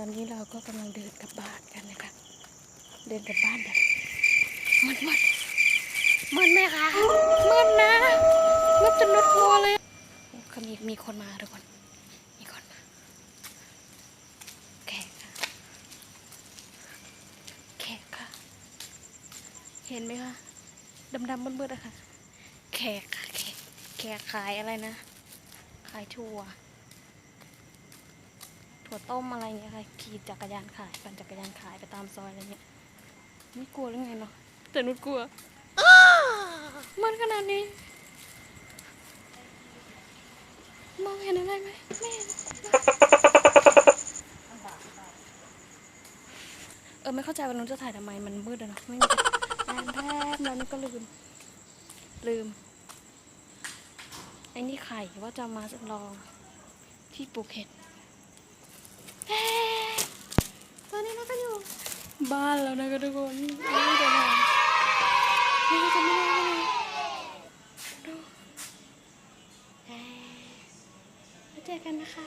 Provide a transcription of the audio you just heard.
ตอนนี้เราก็กำลังเดินกลับบ้านกันนะคะ เดินกลับบ้านแบบมืดมืดมืดไหมคะมืดนะมืดจนนุดหัวเลยเขามีมีคนมาทุกคน มีคนมาแขกค่ะแขกค่ะ เห็นไหมคะดำๆมืดๆอะค่ะ แขกค่ะแขกแขกขายอะไรนะ ขายถั่ว ถั่วต้มอะไรเงี้ยค่ะขี่จักรยานขายปั่นจักรยานขายไปตามซอยอะไรเงี้ยไม่กลัวหรือไงเนาะแต่นุดกลัวมันขนาดนี้มองเห็นอะไรไหมไม่เห็นเออไม่เข้าใจว่านุ้นจะถ่ายทำไมมันมืดอะเนาะไม่มีแอนแทบแล้วนี่ก็ลืมลืมไอ้นี่ไข่ว่าจะมาลองที่ปลูกเห็ด ตอนนี้เราก็อยู่บ้านแล้วนะคะทุกคนไม่รู้จะไหนไม่รู้จะไม่ได้เลยดูเฮ้แล้วเจอกันนะคะ